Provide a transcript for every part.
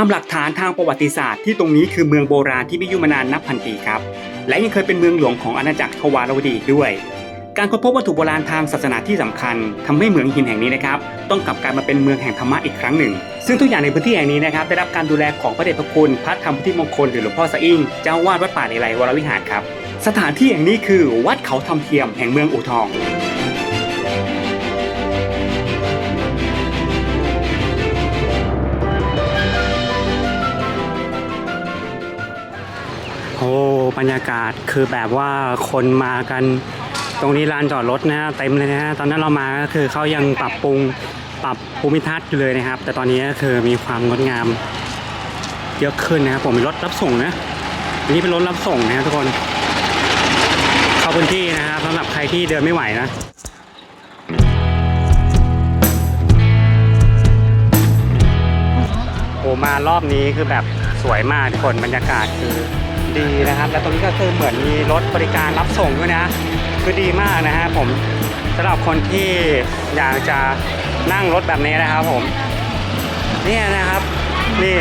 ามหลักฐานทางประวัติศาสตร์ที่ตรงนี้คือเมืองโบราณที่มีอายุมานานนับพันปีครับ และยังเคยเป็นเมืองหลวงของอาณาจักรทวารวดีอีกด้วย การค้นพบวัตถุโบราณทางศาสนาที่สำคัญทำให้เมืองหินแห่งนี้นะครับต้องกลับกลายมาเป็นเมืองแห่งธรรมะอีกครั้งหนึ่ง ซึ่งทุกอย่างในพื้นที่แห่งนี้นะครับได้รับการดูแลของพระเดชพระคุณพระธรรมพุทธิมงคลหรือหลวงพ่อสะอิ่งเจ้าวาดวัดป่าเลไลวรวิหารครับสถานที่แห่งนี้คือวัดเขาทำเทียมแห่งเมืองอู่ทอง บรรยากาศคือแบบว่าคนมากันตรงนี้ลานจอดรถนะฮะเต็มเลยนะฮะตอนนั้นเรามาก็คือเขายังปรับปรุงปรับภูมิทัศน์อยู่เลยนะครับ แต่ตอนนี้ก็คือมีความงดงามเยอะขึ้นนะครับผมมีรถรับส่งนะอันนี้เป็นรถรับส่งนะฮะทุกคน เข้าพื้นที่นะครับสำหรับใครที่เดินไม่ไหวนะโอ้มารอบนี้คือแบบสวยมากทุกคนบรรยากาศคือ ดีนะครับ และตรงนี้ก็คือเหมือนมีรถบริการรับส่งด้วยนะ คือดีมากนะฮะผมสำหรับคนที่อยากจะนั่งรถแบบนี้นะครับผมเนี่ยนะครับนี่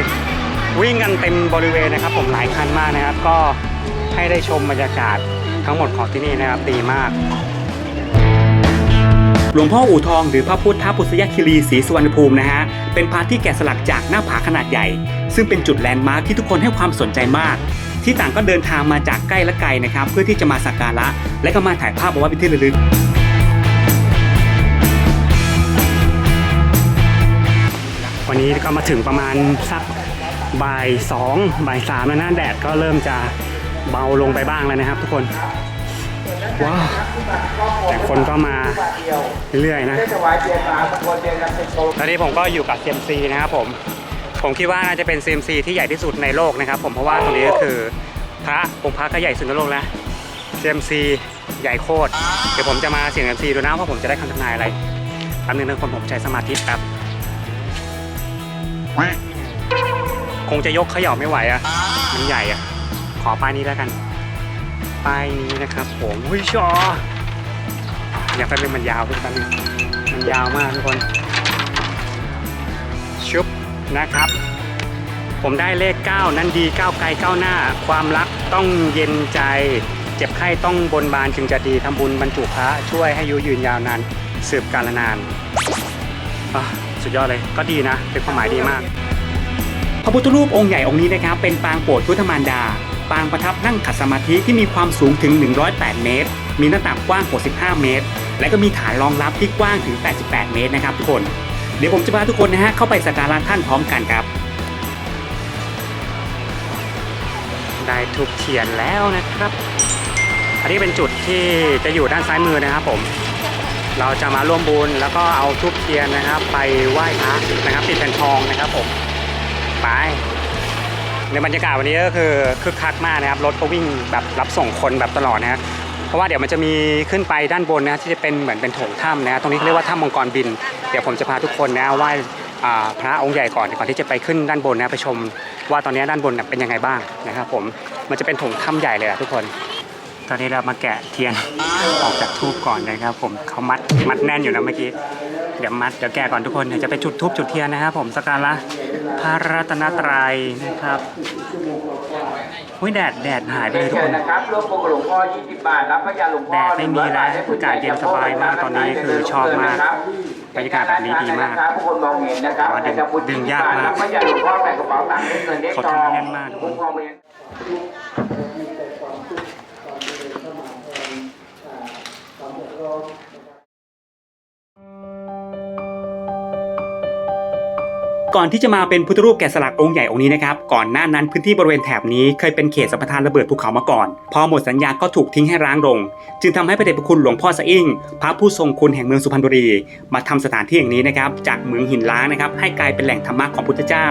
วิ่งกันเต็มบริเวณนะครับ ผมหลายคันมากนะครับ ก็ให้ได้ชมบรรยากาศทั้งหมดของที่นี่นะครับดีมากหลวงพ่ออู่ทองหรือพระพุทธปุษยคีรีศรีสุวรรณภูมินะฮะ เป็นพระที่แกะสลักจากหน้าผาขนาดใหญ่ ซึ่งเป็นจุดแลนด์มาร์คที่ทุกคนให้ความสนใจมาก ที่ต่างก็เดินทางมาจากใกล้และไกลนะครับ เพื่อที่จะมาสักการะและก็มาถ่ายภาพเอาไว้เป็นที่ระลึกวันนี้ก็มาถึงประมาณสักบ่ายสองบ่ายสามแล้วนะแดดก็เริ่มจะเบาลงไปบ้างแล้วนะครับ ทุกคนว้าวแต่คนก็มาเรื่อยๆนะตอนนี้ผมก็อยู่กับ CMC นะครับผม ผมคิดว่าน่าจะเป็น CMC ที่ใหญ่ที่สุดในโลกนะครับ ผมเพราะว่าตรงนี้ก็คือพระองค์พระก็ใหญ่สุดในโลกแล้ว CMC ใหญ่โคตร เดี๋ยวผมจะมาเสี่ยง CMC ดูนะว่าผมจะได้คำทำนายอะไรแป๊บนึงนะคนผมใช้สมาธิแป๊บคงจะยกเขย่าไม่ไหวอะ่ะ มันใหญ่อะ่ะ ขอป้ายนี้แล้วกัน ป้ายนี้นะครับ ผมวิชออย่ากแป๊บนึงมันยาวทุกแป๊บนึงมันยาวมากทุกคนชุบ นะครับ ผมได้เลข 9 นั้นดีก้าวไกลก้าวหน้า ความรักต้องเย็นใจ เจ็บไข้ต้องบนบานจึงจะดีทำบุญบรรจุพระช่วยให้อายุยืนยาวนานสืบกาลนานสุดยอดเลยก็ดีนะ เป็นความหมายดีมาก พระพุทธรูปองค์ใหญ่องค์นี้นะครับ เป็นปางโปรดพุทธมารดา ปางประทับนั่งขัดสมาธิที่มีความสูงถึง 108 เมตร มีหน้าต่างกว้าง 65 เมตร และก็มีฐานรองรับที่กว้างถึง 88 เมตรนะครับทุกคน เดี๋ยวผมจะพาทุกคนนะฮะเข้าไปสักการะท่านพร้อมกันครับ ได้ทุกเทียนแล้วนะครับ อันนี้เป็นจุดที่จะอยู่ด้านซ้ายมือนะครับผม เราจะมาร่วมบุญแล้วก็เอาทุกเทียนนะครับ ไปไหว้พระนะครับติดแผ่นทองนะครับผมไปในบรรยากาศวันนี้ก็คือคึกคักมากนะครับรถก็วิ่งแบบรับส่งคนแบบตลอดนะฮะ เพราะว่าเดี๋ยวมันจะมีขึ้นไปด้านบนนะที่จะเป็นเหมือนเป็นโถงถ้ำนะตรงนี้เขาเรียกว่าถ้ำมังกรบิน เดี๋ยวผมจะพาทุกคนนะไหว้อ่าพระองค์ใหญ่ก่อนก่อนที่จะไปขึ้นด้านบนนะไปชม ว่าตอนนี้ด้านบนเป็นยังไงบ้างนะครับผมมันจะเป็นโถงถ้ำใหญ่เลยอะทุกคน ตอนนี้เรามาแกะเทียนออกจากทูบก่อนนะครับ ผมเขามัดมัดแน่นอยู่นะเมื่อกี้เดี๋ยวมัดเดี๋ยวแกะก่อนทุกคนเดี๋ยวจะไปจุดทูบจุดเทียนนะครับ ผมสักการะพระรัตนตรัยนะครับอุ้ยแดดแดดหายไปเลยทุกคนนะครับรวมปกหลวงพ่อ20บาทรับพระยาหลวงพ่อแดดไม่มีแล้วอากาศเย็นสบายมากตอนนี้คือชอบมากบรรยากาศแบบนี้ดีมากนะครับผู้คนมองเห็นนะครับแต่ว่าดึงให้ทำบุญดึงยากมากรับพระยาหลวงพ่อใส่กระเป๋าตังค์เงินเด็กเขาทองทำแน่นมากทุกคน คุ้มครองเรียน ก่อนที่จะมาเป็นพุทธรูปแกะสลักองค์ใหญ่องค์นี้นะครับ ก่อนหน้านั้นพื้นที่บริเวณแถบนี้เคยเป็นเขตสัมปทานระเบิดภูเขามาก่อน พอหมดสัญญาก็ถูกทิ้งให้ร้างลง จึงทำให้พระเดชพระคุณหลวงพ่อสะอิ่ง พระผู้ทรงคุณแห่งเมืองสุพรรณบุรี มาทำสถานที่อย่งนี้นะครับจากเมืองหินล้างนะครับให้กลายเป็นแหล่งธรรมะของพุทธเจ้า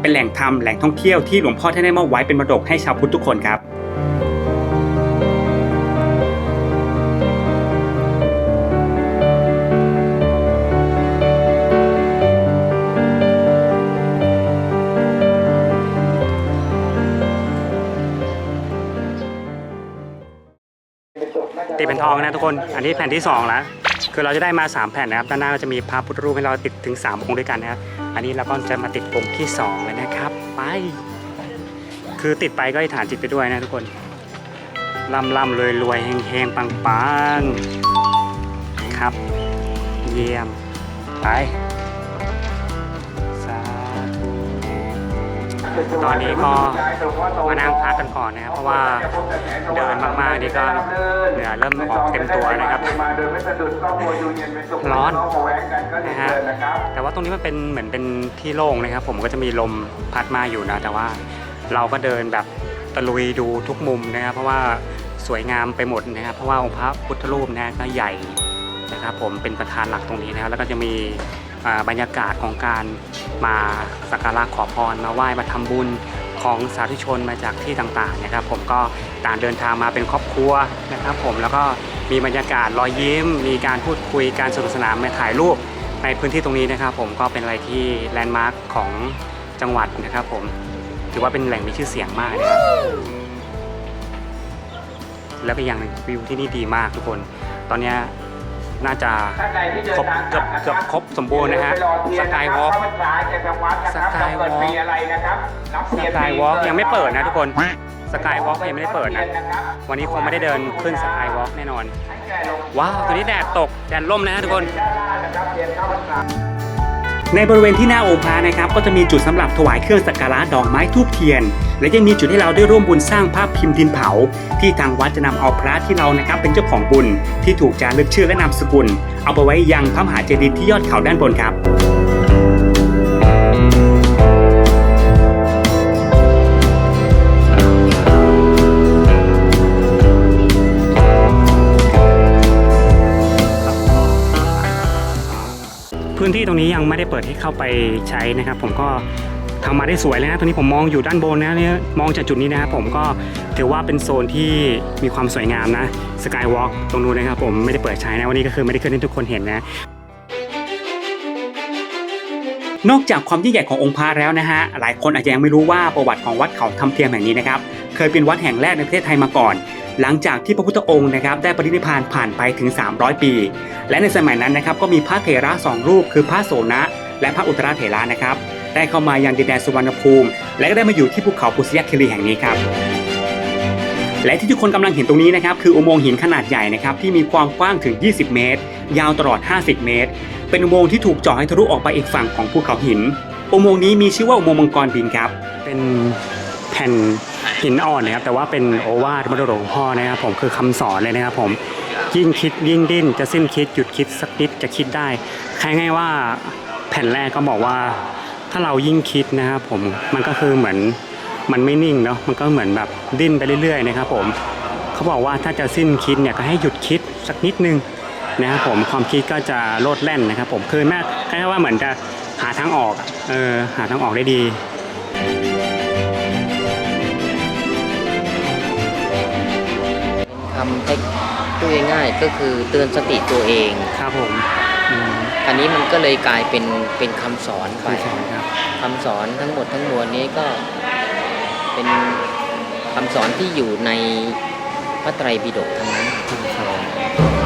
เป็นแหล่งธรรมแหล่งท่องเที่ยวที่หลวงพ่อท่านได้มอบไว้เป็นมรดกให้ชาวพุทธทุกคนครับ องนะทุกคน อันนี้แผ่นที่2แล้วคือเราจะได้มา 3 แผ่นนะครับ ด้านหน้าเราจะมีพระพุทธรูปให้เราติดถึง 3 องค์ด้วยกันนะครับ อันนี้เราก็จะมาติดองค์ที่สองเลยนะครับ ไป คือติดไปก็อธิษฐานจิตไปด้วยนะทุกคนล่ำร่ำรวยรวยแห้งๆปังปังๆครับ เยี่ยม ไป ตอนนี้ก็มานั่งพักกันก่อนนะครับ เพราะว่าเดินมากๆนี่ก็เหงื่อเริ่มออกเต็มตัวนะครับ ร้อนนะฮะแต่ว่าตรงนี้มันเป็นเหมือนเป็นที่โล่งนะครับ ผมก็จะมีลมพัดมาอยู่นะ แต่ว่าเราก็เดินแบบตะลุยดูทุกมุมนะครับ เพราะว่าสวยงามไปหมดนะครับ เพราะว่าองค์พระพุทธรูปนะก็ใหญ่นะครับ ผมเป็นประธานหลักตรงนี้นะครับแล้วก็จะมี บรรยากาศของการมาสักการะขอพรมาไหว้มาทำบุญของสาธุชนมาจากที่ต่างๆนะครับ ผมก็ต่างเดินทางมาเป็นครอบครัวนะครับ ผมแล้วก็มีบรรยากาศรอยยิ้ม มีการพูดคุยการสนุกสนานมาถ่ายรูปในพื้นที่ตรงนี้นะครับ ผมก็เป็นอะไรที่แลนด์มาร์คของจังหวัดนะครับ ผมถือว่าเป็นแหล่งมีชื่อเสียงมากนะครับแล้วก็อย่างหนึ่งวิวที่นี่ดีมากทุกคน ตอนนี้ น่าจะครบเกือบเกือบครบสมบูรณ์นะฮะ Skywalk Skywalk สกายวอล์กยังไม่เปิดนะทุกคนสกายวอล์กยังไม่ได้เปิดนะ วันนี้คงไม่ได้เดินขึ้นสกายวอล์กแน่นอน ว้าว ตัวนี้แดดตก แดดล่มนะฮะทุกคน ในบริเวณที่หน้าองค์พระนะครับก็จะมีจุดสำหรับถวายเครื่องสักการะดอกไม้ทูบเทียน และยังมีจุดให้เราได้ร่วมบุญสร้างภาพพิมพ์ดินเผา ที่ทางวัดจะนำเอาพระที่เรานะครับเป็นเจ้าของบุญที่ถูกจารึกชื่อและนามสกุล เอาไปไว้ยังพระมหาเจดีย์ที่ยอดเขาด้านบนครับ พื้นที่ตรงนี้ยังไม่ได้เปิดให้เข้าไปใช้นะครับ ผมก็ทำมาได้สวยเลยนะตอนนี้ผมมองอยู่ด้านบนนะเนี่ยมองจากจุดนี้นะครับผมก็ถือว่าเป็นโซนที่มีความสวยงามนะสกายวอล์กตรงนู้นนะครับผมไม่ได้เปิดใช้นะวันนี้ก็คือไม่ได้ขึ้นให้ทุกคนเห็นนะนอกจากความยิ่งใหญ่ขององค์พระแล้วนะฮะ หลายคนอาจจะยังไม่รู้ว่าประวัติของวัดเขาทำเทียมแห่งนี้นะครับ เคยเป็นวัดแห่งแรกในประเทศไทยมาก่อน หลังจากที่พระพุทธองค์นะครับได้ปรินิพานผ่านไปถึง 300 ปี และในสมัยนั้นนะครับก็มีพระเถระสองรูป คือพระโสนะ และพระอุตตรเถระนะครับ ได้เข้ามายังดินแดนสุวรรณภูมิ และก็ได้มาอยู่ที่ภูเขาปุษยคีรีแห่งนี้ครับและที่ทุกคนกำลังเห็นตรงนี้นะครับคืออุโมงค์หินขนาดใหญ่นะครับที่มีความกว้างถึง 20 เมตร ยาวตลอด 50 เมตร เป็นอุโมงค์ที่ถูกเจาะให้ทะลุออกไปอีกฝั่งของภูเขาหิน อุโมงค์นี้มีชื่อว่าอุโมงค์มังกรบินครับ เป็น ผ่นหินอ่อนนะครับแต่ว่าเป็นโอวาทมรดกของพ่อนะครับผมคือคำสอนเลยนะครับผมยิ่งคิดยิ่งดิ้นจะสิ้นคิดหยุดคิดสักนิดจะคิดได้ใครง่ายว่าแผ่นแรกก็บอกว่า ถ้าเรายิ่งคิดนะครับผมมันก็คือเหมือนมันไม่นิ่งเนาะมันก็เหมือนแบบดิ้นไปเรื่อยๆนะครับผมเขาบอกว่าถ้าจะสิ้นคิดเนี่ยก็ให้หยุดคิดสักนิดนึงนะครับผมความคิดก็จะโลดแล่นนะครับผมคือแม่คล้ายๆว่าเหมือนจะหาทางออกเออหาทางออกได้ดี คำให้พูดง่ายๆก็คือเตือนสติตัวเองครับผมอืมอันนี้มันก็เลยกลายเป็นเป็นคำสอนไปคำสอนครับคำสอนทั้งหมดทั้งมวลนี้ก็เป็นคำสอนที่อยู่ในพระไตรปิฎกทั้งนั้น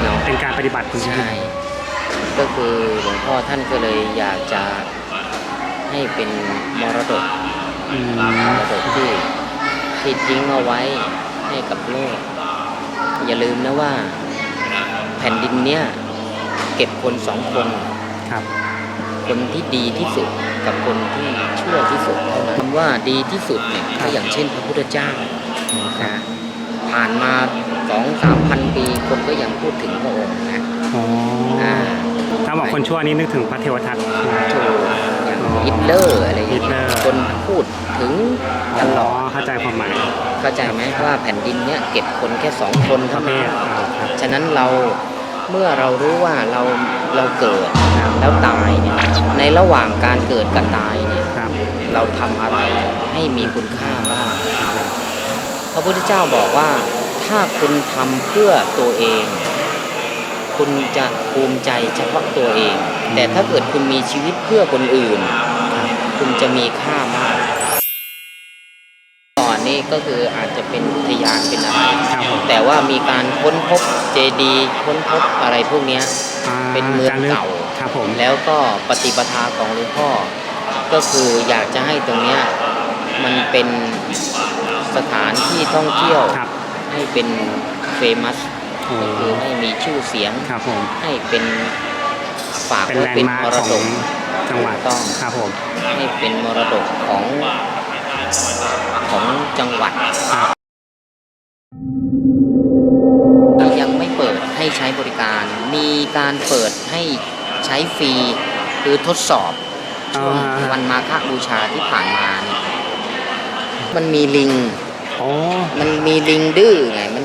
เนาะเป็นการปฏิบัติคุณใช่ก็คือหลวงพ่อท่านก็เลยอยากจะให้เป็นมรดกอืมมรดกที่ที่ทิ้งเอาไว้ให้กับโลก อย่าลืมนะว่าแผ่นดินเนี้ยเก็บคนสองคนครับ คนที่ดีที่สุดกับคนที่ชั่วที่สุดเท่านั้นคำว่าดีที่สุดเนี่ยก็อย่างเช่นพระพุทธเจ้านะผ่านมาสองสามพันปีคนก็ยังพูดถึงพระองค์นะอ๋ออ่าถ้าบอกคนชั่วนี่นึกถึงพระเทวทัตถูกอย่างอ๋อฮิตเลอร์อะไรอย่างฮิเงี้ตเลอร์ยคนพูดถึงตลอ๋ออดเข้าใจความหมาย เข้าใจไหมว่าแผ่นดินเนี้ยเก็บคนแค่สองคนปเท่าระเภนั้นทอ่าครับฉะนั้นเราเมื่อเรารู้ว่าเราเราเกิดแล้วตายเนี่ยในระหว่างการเกิดกับตายเนี่ยครับเราทำอะไรให้มีคุณค่าบ้างพระพุทธเจ้าบอกว่าถ้าคุณทำเพื่อตัวเอง คุณจะภูมิใจเฉพาะตัวเอง แต่ถ้าเกิดคุณมีชีวิตเพื่อคนอื่น คุณจะมีค่ามากก่อ นนี่ก็คืออาจจะเป็นอุทยานเป็นอะไรครับผม แต่ว่ามีการค้นพบเจดีย์ค้นพบอะไรพวกเนี้ย อ่าเป็นเมืองจรลึกเก่า ครับผม แล้วก็ปฏิปทาของหลวงพ่อ ก็คืออยากจะให้ตรงเนี้ยมันเป็นสถานที่ท่องเที่ยว ครับให้เป็นเฟมัสโอ้ก็คือให้มีชื่อเสียง ครับผม ให้เป็นฝากเป็นไว้แลนเป็นด์มาร์มครขดองกจังหวัด ถูกต้อง ครับผม ให้เป็นมรดกของ ของจังหวัดครับเรายังไม่เปิดให้ใช้บริการ มีการเปิดให้ใช้ฟรีคือทดสอบช่วงอ่าวันมาฆบูชาที่ผ่านมาเนี่ยมันมีลิงโอ้มันมีลิงดื้อไงมัน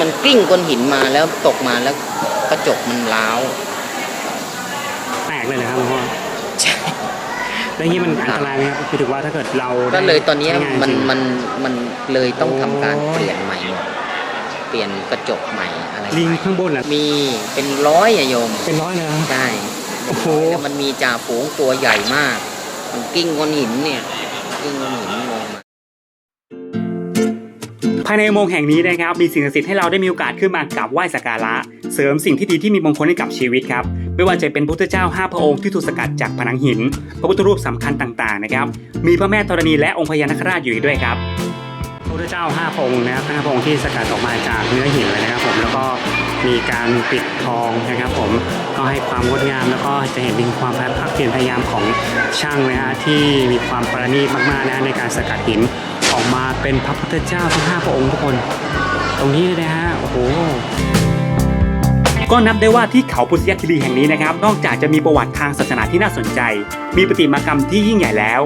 มันกลิ้งก้อนหินมาแล้วตกมาแล้วกระจกมันร้าว แตกเลยนะครับหลวงพ่อใช่ แล้วอย่างนี้มันอันตรายไหมครับคือถือว่าถ้าเกิดเราก็เลยตอนเนี้ยใช้งามันจริงมันมันเลยต้องทำการโอ้เปลี่ยนใหม่หมดเปลี่ยนกระจกใหม่อะไรลิงใหม่ข้างบนอะมีเป็นร้อยอะโยม เป็นร้อยเลยนะใช่โอ้โหแล้วมันมีจ่าฝูงตัวใหญ่มาก มันกิ้งก้อนหินเนี่ยกิ้งก้อนหินลงมาภายในอุโมงค์แห่งนี้นะครับมีสิ่งศักดิ์สิทธิ์ให้เราได้มีโอกาสขึ้นมากราบไหว้สักการะ เสริมสิ่งที่ดีที่มีมงคลให้กับชีวิตครับ ไม่ว่าจะเป็นพระพุทธเจ้าห้าพระองค์ที่ถูกสกัดจากผนังหิน พระพุทธรูปสำคัญต่างๆนะครับ มีพระแม่ธรณีและองค์พญานาคราชอยู่ด้วยครับพระพุทธเจ้าห้าพระองค์นะครับห้าพระองค์ที่สกัดออกมาจากเนื้อหินเลยนะครับผมแล้วก็มีการปิดทองนะครับ ผมก็ให้ความงดงามแล้วก็จะเห็นถึงความภาคเพียรพยายามของช่างนะฮะที่มีความประณีตมากๆนะในการสกัดหินออกมาเป็นพระพุทธเจ้าทั้งห้าพระองค์ทุกคน ตรงนี้เลยนะฮะโอ้โห ก็นับได้ว่าที่เขาพุทธยคีรีแห่งนี้นะครับ นอกจากจะมีประวัติทางศาสนาที่น่าสนใจ มีประติมากรรมที่ยิ่งใหญ่แล้ว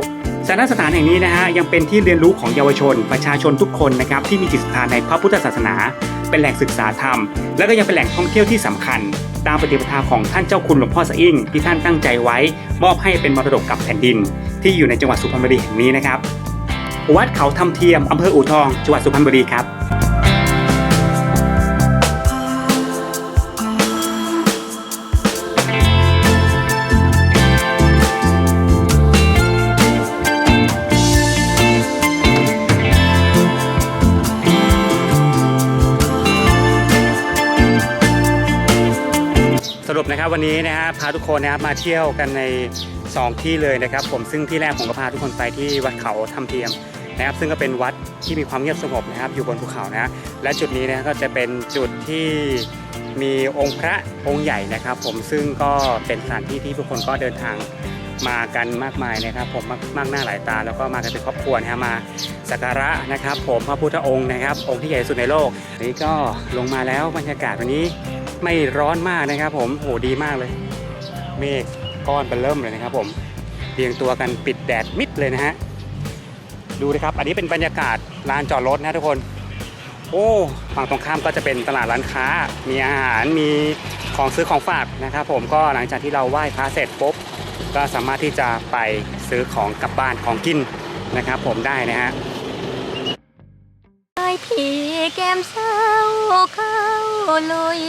สถานสถานแห่งนี้นะฮะยังเป็นที่เรียนรู้ของเยาวชน ประชาชนทุกคนนะครับที่มีจิตศรัทธาในพระพุทธศาสนา เป็นแหล่งศึกษาธรรม และก็ยังเป็นแหล่งท่องเที่ยวที่สำคัญ ตามปฏิปทาของท่านเจ้าคุณหลวงพ่อสะอิ่งที่ท่านตั้งใจไว้ มอบให้เป็นมรดกกับแผ่นดิน ที่อยู่ในจังหวัดสุพรรณบุรีแห่งนี้นะครับวัดเขาทำเทียมอำเภออู่ทองจังหวัดสุพรรณบุรีครับ นะครับวันนี้นะฮะพาทุกคนนะครับมาเที่ยวกันใน 2 ที่เลยนะครับ ผมซึ่งที่แรกผมก็พาทุกคนไปที่วัดเขาทำเทียมนะครับ ซึ่งก็เป็นวัดที่มีความเงียบสงบนะครับ อยู่บนภูเขานะและจุดนี้นะก็จะเป็นจุดที่มีองค์พระองค์ใหญ่นะครับ ผมซึ่งก็เป็นสถานที่ที่ทุกคนก็เดินทางมากันมากมายนะครับ ผมมากมากหน้าหลายตาแล้วก็มากันเป็นครอบครัวนะมาสักการะนะครับ ผมพระพุทธองค์นะครับ องค์ที่ใหญ่สุดในโลกนี่ก็ลงมาแล้วบรรยากาศวันนี้ ไม่ร้อนมากนะครับผมโหดีมากเลย เมฆก้อนเป็นเริ่มเลยนะครับผมเรียงตัวกันปิดแดดมิดเลยนะฮะดูนะครับอันนี้เป็นบรรยากาศลานจอดรถนะทุกคน โอ้ฝั่งตรงข้ามก็จะเป็นตลาดร้านค้า มีอาหารมีของซื้อของฝากนะครับผมก็หลังจากที่เราไหว้พระเสร็จปุ๊บก็สามารถที่จะไปซื้อของกลับบ้านของกินนะครับ ผมได้นะฮะไอพีแก้มเศร้าเขา ลุย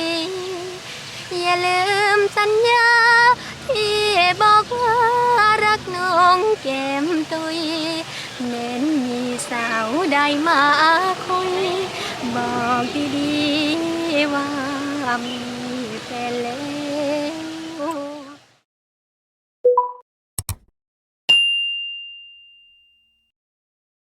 อย่าลืมสัญญา ที่บอกว่ารักน้องเกมตุยเน้นมีสาวใดมาคุย บอกดีๆว่ามี